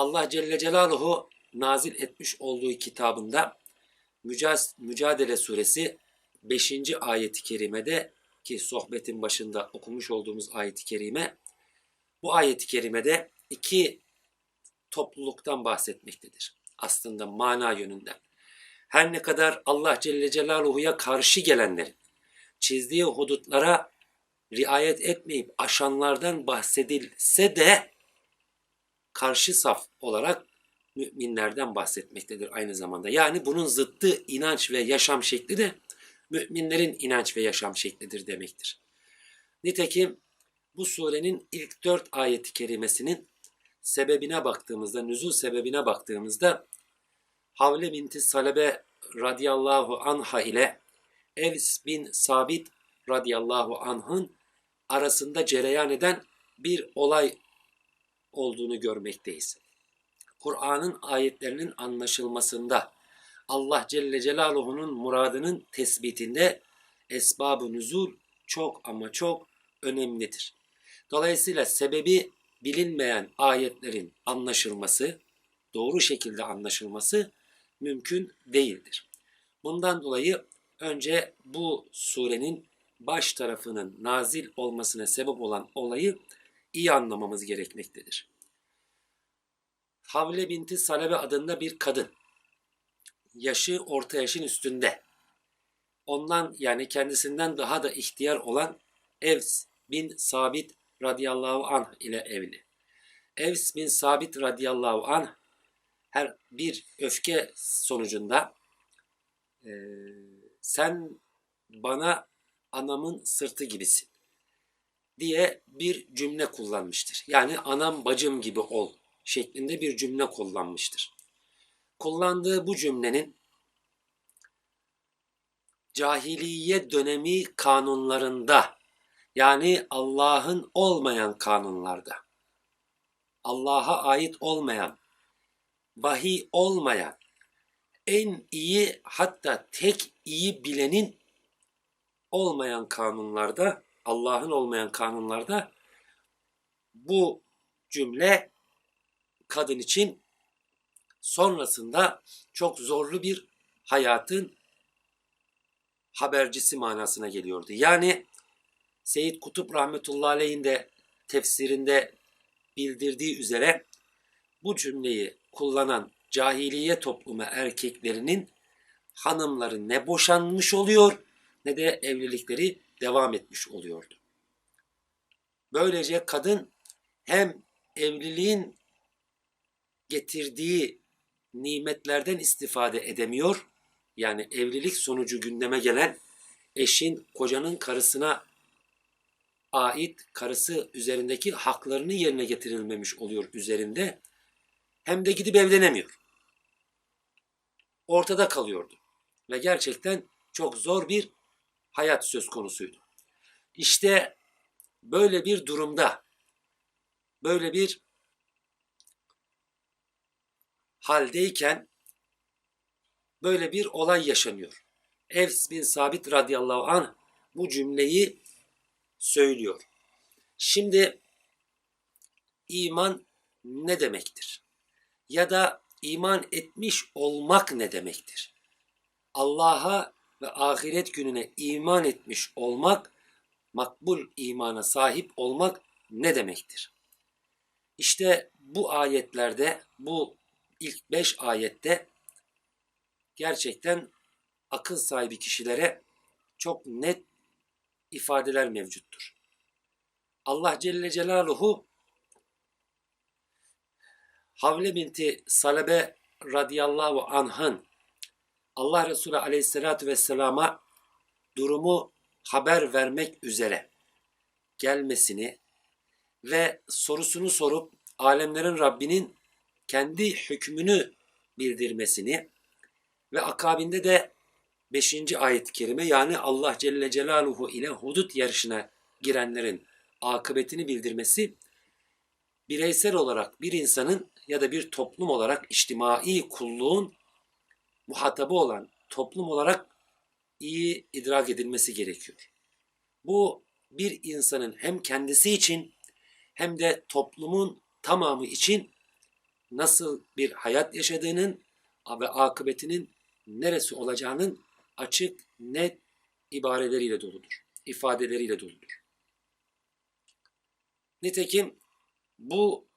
Allah Celle Celaluhu nazil etmiş olduğu kitabında Mücadele Suresi 5. ayeti kerimede ki sohbetin başında okumuş olduğumuz ayeti kerime bu ayeti kerimede iki topluluktan bahsetmektedir. Aslında mana yönünden. Her ne kadar Allah Celle Celaluhu'ya karşı gelenlerin çizdiği hudutlara riayet etmeyip aşanlardan bahsedilse de karşı saf olarak müminlerden bahsetmektedir aynı zamanda. Yani bunun zıttı inanç ve yaşam şekli de müminlerin inanç ve yaşam şeklidir demektir. Nitekim bu surenin ilk dört ayeti kerimesinin sebebine baktığımızda, nüzul sebebine baktığımızda Havle binti Salebe radıyallahu anha ile Evs bin Sabit radıyallahu anh'ın arasında cereyan eden bir olay olduğunu görmekteyiz. Kur'an'ın ayetlerinin anlaşılmasında Allah Celle Celaluhu'nun muradının tespitinde esbab-ı nüzul çok ama çok önemlidir. Dolayısıyla sebebi bilinmeyen ayetlerin anlaşılması, doğru şekilde anlaşılması mümkün değildir. Bundan dolayı önce bu surenin baş tarafının nazil olmasına sebep olan olayı iyi anlamamız gerekmektedir. Havle binti Salebe adında bir kadın. Yaşı orta yaşın üstünde. Ondan yani kendisinden daha da ihtiyar olan Evs bin Sabit radıyallahu anh ile evli. Evs bin Sabit radıyallahu anh her bir öfke sonucunda e, sen bana anamın sırtı gibisin diye bir cümle kullanmıştır. Yani anam bacım gibi ol şeklinde bir cümle kullanmıştır. Kullandığı bu cümlenin cahiliye dönemi kanunlarında yani Allah'ın olmayan kanunlarda Allah'a ait olmayan vahiy olmayan en iyi hatta tek iyi bilenin olmayan kanunlarda Allah'ın olmayan kanunlarda bu cümle kadın için sonrasında çok zorlu bir hayatın habercisi manasına geliyordu. Yani Seyyid Kutup Rahmetullahi Aleyh'in de tefsirinde bildirdiği üzere bu cümleyi kullanan cahiliye toplumu erkeklerinin hanımları ne boşanmış oluyor ne de evlilikleri devam etmiş oluyordu. Böylece kadın hem evliliğin getirdiği nimetlerden istifade edemiyor. Yani evlilik sonucu gündeme gelen eşin kocanın karısına ait karısı üzerindeki haklarını yerine getirilmemiş oluyor üzerinde. Hem de gidip evlenemiyor. Ortada kalıyordu. Ve gerçekten çok zor bir hayat söz konusuydu. İşte böyle bir durumda, böyle bir haldeyken böyle bir olay yaşanıyor. Evs bin Sabit radıyallahu anh bu cümleyi söylüyor. Şimdi iman ne demektir? Ya da iman etmiş olmak ne demektir? Allah'a ve ahiret gününe iman etmiş olmak, makbul imana sahip olmak ne demektir? İşte bu ayetlerde, bu ilk beş ayette gerçekten akıl sahibi kişilere çok net ifadeler mevcuttur. Allah Celle Celaluhu Havle binti Salebe radıyallahu anh'ın Allah Resulü aleyhissalatü vesselama durumu haber vermek üzere gelmesini ve sorusunu sorup alemlerin Rabbinin kendi hükmünü bildirmesini ve akabinde de 5. ayet-i kerime yani Allah Celle Celaluhu ile hudut yarışına girenlerin akıbetini bildirmesi bireysel olarak bir insanın ya da bir toplum olarak içtimai kulluğun muhatabı olan toplum olarak iyi idrak edilmesi gerekiyor. Bu bir insanın hem kendisi için hem de toplumun tamamı için nasıl bir hayat yaşadığının ve akıbetinin neresi olacağının açık, net ibareleriyle doludur. ifadeleriyle doludur. Nitekim bu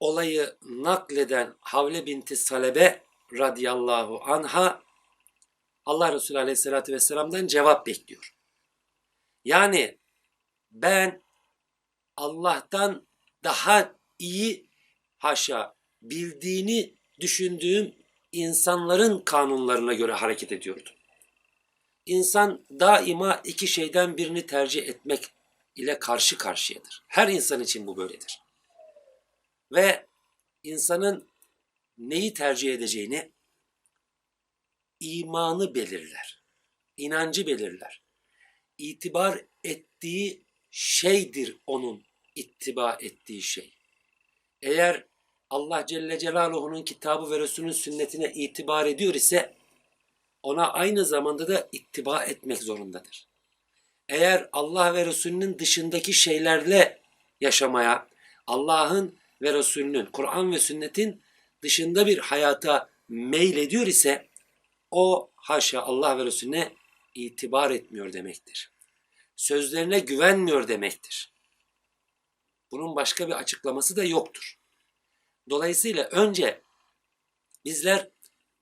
olayı nakleden Havle binti Salebe radıyallahu anha Allah Resulü aleyhissalatü vesselam'dan cevap bekliyor. Yani ben Allah'tan daha iyi haşa bildiğini düşündüğüm insanların kanunlarına göre hareket ediyordum. İnsan daima iki şeyden birini tercih etmek ile karşı karşıyadır. Her insan için bu böyledir. Ve insanın neyi tercih edeceğini imanı belirler. inancı belirler. İtibar ettiği şeydir onun ittiba ettiği şey. Eğer Allah Celle Celaluhu'nun kitabı ve Resulünün sünnetine itibar ediyor ise ona aynı zamanda da ittiba etmek zorundadır. Eğer Allah ve Resulünün dışındaki şeylerle yaşamaya, Allah'ın ve Resulünün, Kur'an ve sünnetin dışında bir hayata meylediyor ise o haşa Allah ve Resulüne itibar etmiyor demektir. Sözlerine güvenmiyor demektir. Bunun başka bir açıklaması da yoktur. Dolayısıyla önce bizler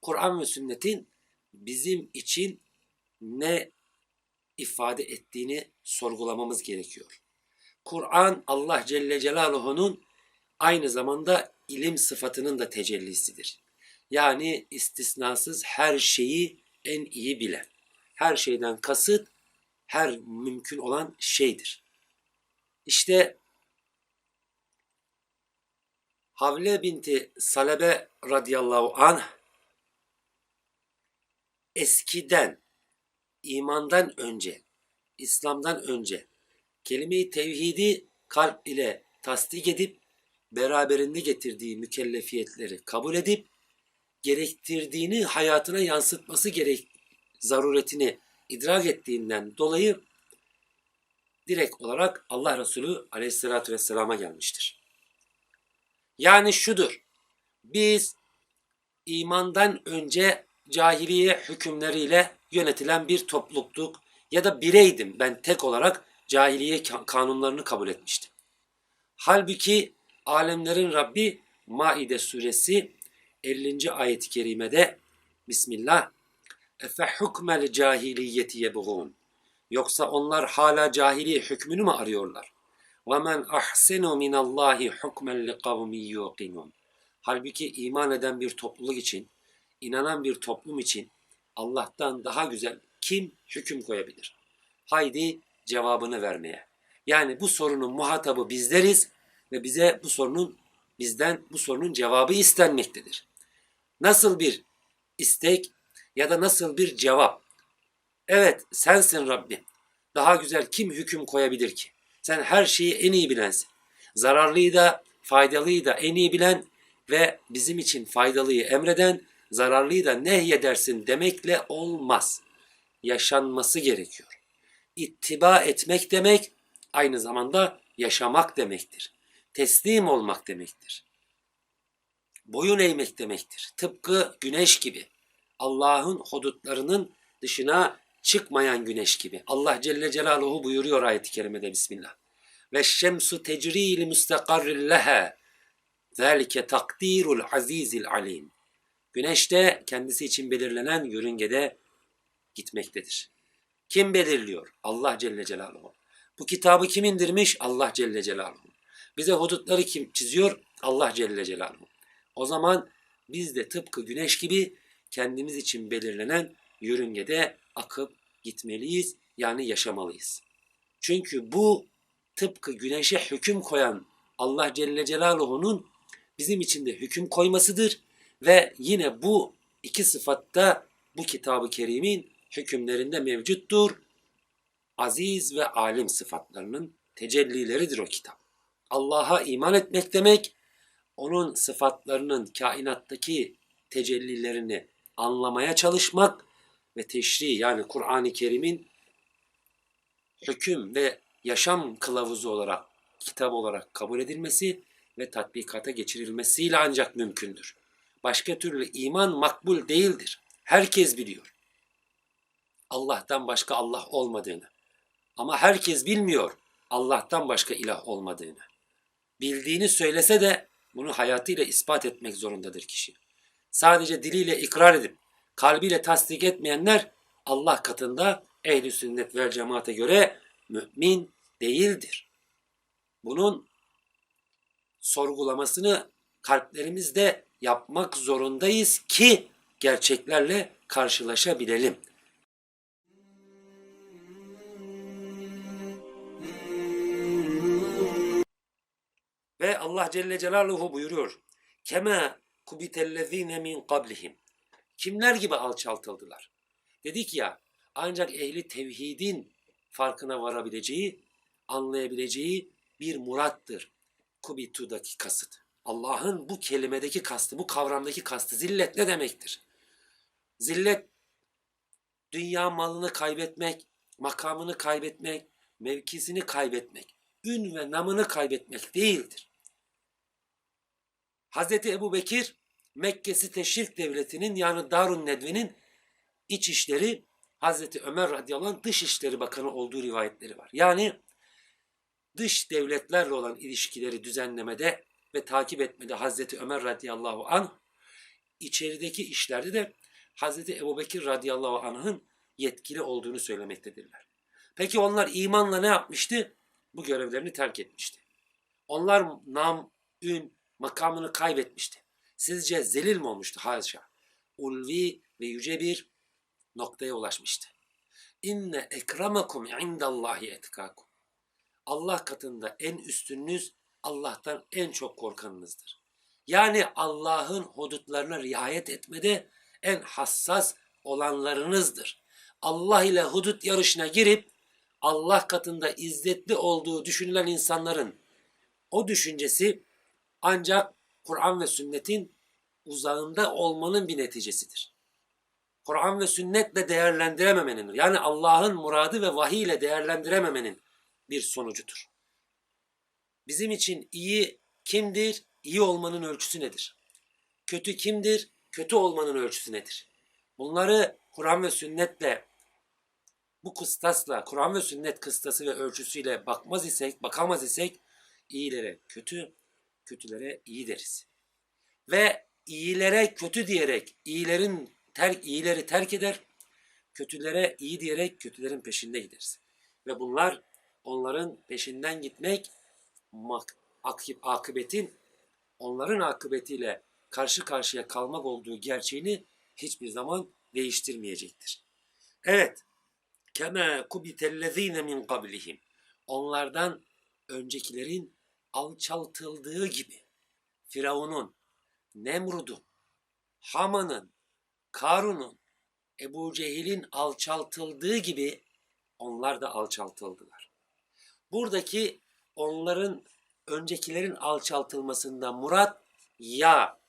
Kur'an ve sünnetin bizim için ne ifade ettiğini sorgulamamız gerekiyor. Kur'an Allah Celle Celaluhu'nun aynı zamanda ilim sıfatının da tecellisidir. Yani istisnasız her şeyi en iyi bilen. Her şeyden kasıt her mümkün olan şeydir. İşte Havle binti Salebe radıyallahu anh eskiden imandan önce, İslam'dan önce kelime-i tevhidi kalp ile tasdik edip beraberinde getirdiği mükellefiyetleri kabul edip gerektirdiğini hayatına yansıtması gerek zaruretini idrak ettiğinden dolayı direkt olarak Allah Resulü aleyhissalatü vesselama gelmiştir. Yani şudur, biz imandan önce cahiliye hükümleriyle yönetilen bir topluluktuk ya da bireydim ben tek olarak cahiliye kanunlarını kabul etmiştim. Halbuki alemlerin Rabbi Maide suresi 50. ayet-i kerimede Bismillah Efe hukmel cahiliyeti yebğun Yoksa onlar hala cahiliye hükmünü mü arıyorlar? وَمَنْ أَحْسَنُ مِنَ اللّٰهِ حُكْمًا لِقَوْمِ يُوقِنُونَ Halbuki iman eden bir topluluk için, inanan bir toplum için Allah'tan daha güzel kim hüküm koyabilir? Haydi cevabını vermeye. Yani bu sorunun muhatabı bizleriz ve bize bu sorunun bizden bu sorunun cevabı istenmektedir. Nasıl bir istek ya da nasıl bir cevap? Evet sensin Rabbim. Daha güzel kim hüküm koyabilir ki? Sen her şeyi en iyi bilensin. Zararlıyı da faydalıyı da en iyi bilen ve bizim için faydalıyı emreden, zararlıyı da nehyedersin demekle olmaz. Yaşanması gerekiyor. İttiba etmek demek aynı zamanda yaşamak demektir. Teslim olmak demektir. Boyun eğmek demektir. Tıpkı güneş gibi. Allah'ın hudutlarının dışına çıkmayan güneş gibi. Allah Celle Celaluhu buyuruyor ayet-i kerimede Bismillah. Ve şemsu tecri li müstakarrin leha. Takdirul azizil alim. Güneş de kendisi için belirlenen yörüngede gitmektedir. Kim belirliyor? Allah Celle Celaluhu. Bu kitabı kim indirmiş? Allah Celle Celaluhu. Bize hudutları kim çiziyor? Allah Celle Celaluhu. O zaman biz de tıpkı güneş gibi kendimiz için belirlenen yörüngede akıp gitmeliyiz yani yaşamalıyız. Çünkü bu tıpkı güneşe hüküm koyan Allah Celle Celaluhu'nun bizim için de hüküm koymasıdır ve yine bu iki sıfatta bu kitabı kerimin hükümlerinde mevcuttur. Aziz ve alim sıfatlarının tecellileridir o kitap. Allah'a iman etmek demek, onun sıfatlarının kainattaki tecellilerini anlamaya çalışmak ve teşri yani Kur'an-ı Kerim'in hüküm ve yaşam kılavuzu olarak kitap olarak kabul edilmesi ve tatbikata geçirilmesiyle ancak mümkündür. Başka türlü iman makbul değildir. Herkes biliyor. Allah'tan başka Allah olmadığını. Ama herkes bilmiyor Allah'tan başka ilah olmadığını. Bildiğini söylese de bunu hayatıyla ispat etmek zorundadır kişi. Sadece diliyle ikrar edip kalbiyle tasdik etmeyenler Allah katında ehli sünnet ve cemaate göre mümin değildir. Bunun sorgulamasını kalplerimizde yapmak zorundayız ki gerçeklerle karşılaşabilelim. Ve Allah Celle Celaluhu buyuruyor. Kema kubitellezine min qablihim. Kimler gibi alçaltıldılar? Dedik ya ancak ehli tevhidin farkına varabileceği, anlayabileceği bir murattır. Kubitu'daki kasıt. Allah'ın bu kelimedeki kastı, bu kavramdaki kastı. Zillet ne demektir? Zillet dünya malını kaybetmek, makamını kaybetmek, mevkisini kaybetmek, ün ve namını kaybetmek değildir. Hazreti Ebu Bekir Mekke'si Teşrik Devleti'nin yani Darun Nedve'nin iç işleri Hazreti Ömer radıyallahu anh dış işleri bakanı olduğu rivayetleri var. Yani dış devletlerle olan ilişkileri düzenlemede ve takip etmede Hazreti Ömer radıyallahu anh içerideki işlerde de Hazreti Ebubekir radıyallahu anh'ın yetkili olduğunu söylemektedirler. Peki onlar imanla ne yapmıştı? Bu görevlerini terk etmişti. Onlar nam, ün, makamını kaybetmişti. Sizce zelil mi olmuştu? Haşa. Ulvi ve yüce bir noktaya ulaşmıştı. İnne ekramakum indallahi etkakum. Allah katında en üstününüz Allah'tan en çok korkanınızdır. Yani Allah'ın hudutlarına riayet etmede en hassas olanlarınızdır. Allah ile hudut yarışına girip Allah katında izzetli olduğu düşünülen insanların o düşüncesi ancak Kur'an ve sünnetin uzağında olmanın bir neticesidir. Kur'an ve sünnetle değerlendirememenin, yani Allah'ın muradı ve vahiy ile değerlendirememenin bir sonucudur. Bizim için iyi kimdir? İyi olmanın ölçüsü nedir? Kötü kimdir? Kötü olmanın ölçüsü nedir? Bunları Kur'an ve sünnetle bu kıstasla, Kur'an ve sünnet kıstası ve ölçüsüyle bakmaz isek, bakamaz isek iyilere kötü, kötülere iyi deriz. Ve iyilere kötü diyerek iyilerin terk, iyileri terk eder, kötülere iyi diyerek kötülerin peşinde gideriz. Ve bunlar onların peşinden gitmek akib, akıbetin onların akıbetiyle karşı karşıya kalmak olduğu gerçeğini hiçbir zaman değiştirmeyecektir. Evet. Kema kubitellezine min qablihim. Onlardan öncekilerin alçaltıldığı gibi Firavun'un, Nemrud'un, Haman'ın, Karun'un, Ebu Cehil'in alçaltıldığı gibi onlar da alçaltıldılar. Buradaki onların öncekilerin alçaltılmasında murat ya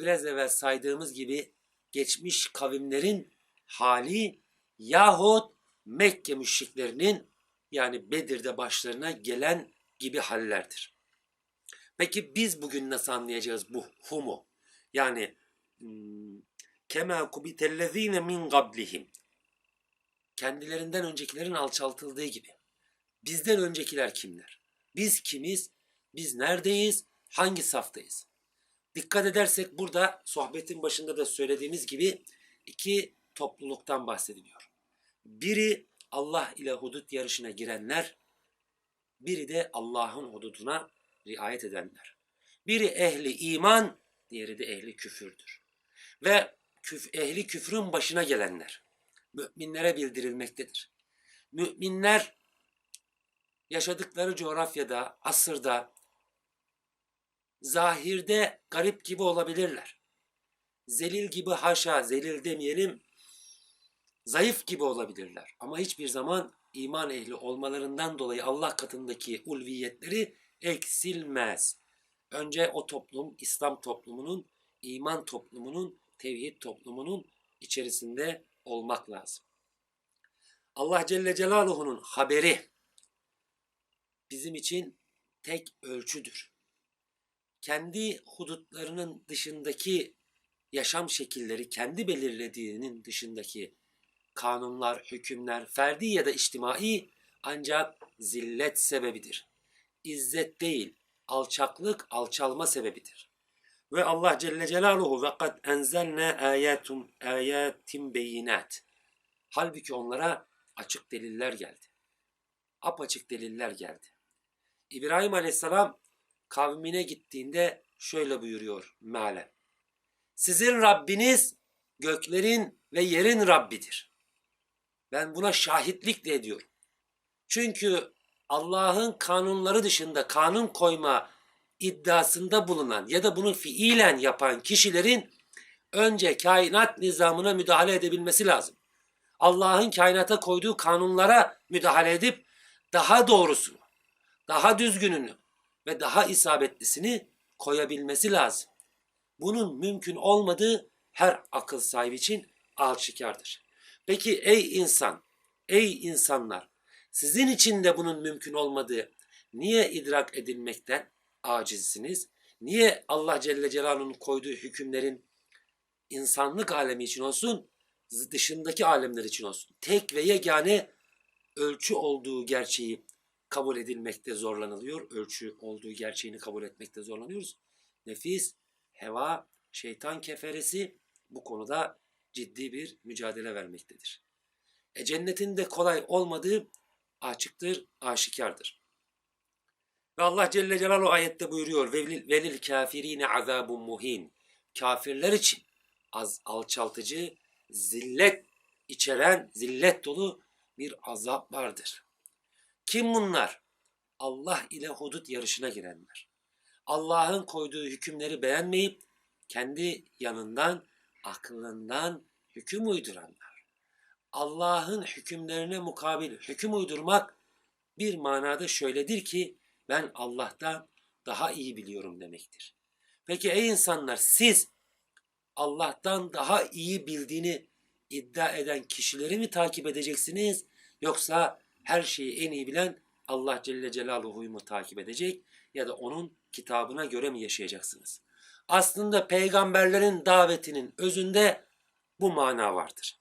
biraz evvel saydığımız gibi geçmiş kavimlerin hali yahut Mekke müşriklerinin yani Bedir'de başlarına gelen gibi hallerdir. Peki biz bugün nasıl anlayacağız bu humu? Yani hmm, kema kubitellezine min qablihim kendilerinden öncekilerin alçaltıldığı gibi. Bizden öncekiler kimler? Biz kimiz? Biz neredeyiz? Hangi saftayız? Dikkat edersek burada sohbetin başında da söylediğimiz gibi iki topluluktan bahsediliyor. Biri Allah ile hudut yarışına girenler, biri de Allah'ın hududuna riayet edenler. Biri ehli iman, diğeri de ehli küfürdür. Ve küf, ehli küfrün başına gelenler müminlere bildirilmektedir. Müminler yaşadıkları coğrafyada, asırda, zahirde garip gibi olabilirler. Zelil gibi haşa, zelil demeyelim, zayıf gibi olabilirler. Ama hiçbir zaman iman ehli olmalarından dolayı Allah katındaki ulviyetleri eksilmez. Önce o toplum, İslam toplumunun, iman toplumunun, tevhid toplumunun içerisinde olmak lazım. Allah Celle Celaluhu'nun haberi bizim için tek ölçüdür. Kendi hudutlarının dışındaki yaşam şekilleri, kendi belirlediğinin dışındaki kanunlar, hükümler, ferdi ya da içtimai ancak zillet sebebidir. İzzet değil, alçaklık, alçalma sebebidir. Ve Allah Celle Celaluhu ve kad enzelne ayatum ayatim beyinat. Halbuki onlara açık deliller geldi. Apaçık deliller geldi. İbrahim Aleyhisselam kavmine gittiğinde şöyle buyuruyor mealen. Sizin Rabbiniz göklerin ve yerin Rabbidir. Ben buna şahitlik de ediyorum. Çünkü Allah'ın kanunları dışında kanun koyma iddiasında bulunan ya da bunu fiilen yapan kişilerin önce kainat nizamına müdahale edebilmesi lazım. Allah'ın kainata koyduğu kanunlara müdahale edip daha doğrusunu, daha düzgününü ve daha isabetlisini koyabilmesi lazım. Bunun mümkün olmadığı her akıl sahibi için aşikardır. Peki ey insan, ey insanlar, sizin için de bunun mümkün olmadığı niye idrak edilmekten acizsiniz? Niye Allah Celle Celaluhu'nun koyduğu hükümlerin insanlık alemi için olsun, dışındaki alemler için olsun, tek ve yegane ölçü olduğu gerçeği kabul edilmekte zorlanılıyor. Ölçü olduğu gerçeğini kabul etmekte zorlanıyoruz. Nefis, heva, şeytan keferesi bu konuda ciddi bir mücadele vermektedir. E cennetin de kolay olmadığı açıktır, aşikardır. Ve Allah Celle Celaluhu ayette buyuruyor. Velil, velil kafirine azabun muhin. Kafirler için az alçaltıcı, zillet içeren, zillet dolu bir azap vardır. Kim bunlar? Allah ile hudut yarışına girenler. Allah'ın koyduğu hükümleri beğenmeyip kendi yanından, aklından hüküm uyduranlar. Allah'ın hükümlerine mukabil hüküm uydurmak bir manada şöyledir ki ben Allah'tan daha iyi biliyorum demektir. Peki ey insanlar siz Allah'tan daha iyi bildiğini iddia eden kişileri mi takip edeceksiniz yoksa her şeyi en iyi bilen Allah Celle Celaluhu'yu mu takip edecek ya da onun kitabına göre mi yaşayacaksınız? Aslında peygamberlerin davetinin özünde bu mana vardır.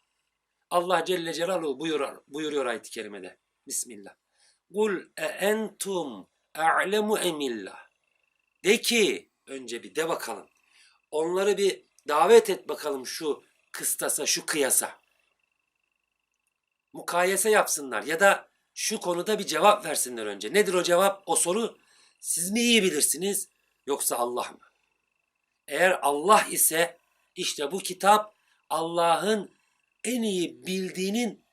Allah Celle Celaluhu buyuruyor, buyuruyor ayet-i kerimede. Bismillah. Kul e entum a'lemu emillah. De ki önce bir de bakalım. Onları bir davet et bakalım şu kıstasa, şu kıyasa. Mukayese yapsınlar ya da şu konuda bir cevap versinler önce. Nedir o cevap? O soru siz mi iyi bilirsiniz yoksa Allah mı? Eğer Allah ise işte bu kitap Allah'ın en iyi bildiğinin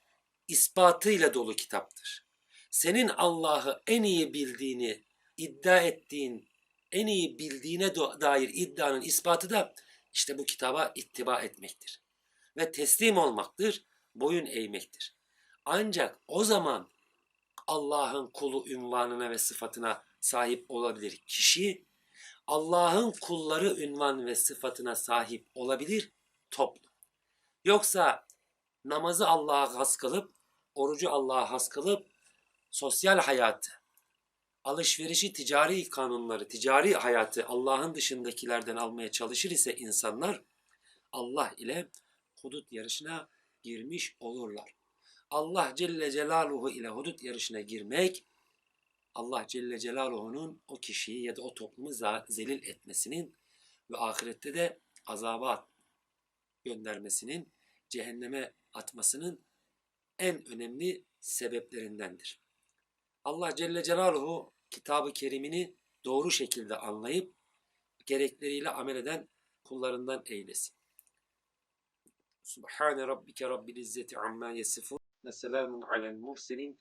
ispatıyla dolu kitaptır. Senin Allah'ı en iyi bildiğini iddia ettiğin, en iyi bildiğine dair iddianın ispatı da işte bu kitaba ittiba etmektir. Ve teslim olmaktır, boyun eğmektir. Ancak o zaman Allah'ın kulu ünvanına ve sıfatına sahip olabilir kişi, Allah'ın kulları ünvan ve sıfatına sahip olabilir toplum. Yoksa namazı Allah'a has kılıp, orucu Allah'a has kılıp, sosyal hayatı, alışverişi, ticari kanunları, ticari hayatı Allah'ın dışındakilerden almaya çalışır ise insanlar Allah ile hudut yarışına girmiş olurlar. Allah Celle Celaluhu ile hudut yarışına girmek Allah Celle Celaluhu'nun o kişiyi ya da o toplumu zelil etmesinin ve ahirette de azaba göndermesinin, cehenneme atmasının en önemli sebeplerindendir. Allah Celle Celaluhu kitabı kerimini doğru şekilde anlayıp gerekleriyle amel eden kullarından eylesin. Subhane rabbike rabbil izzeti amma yasifun ve selamun alel murselin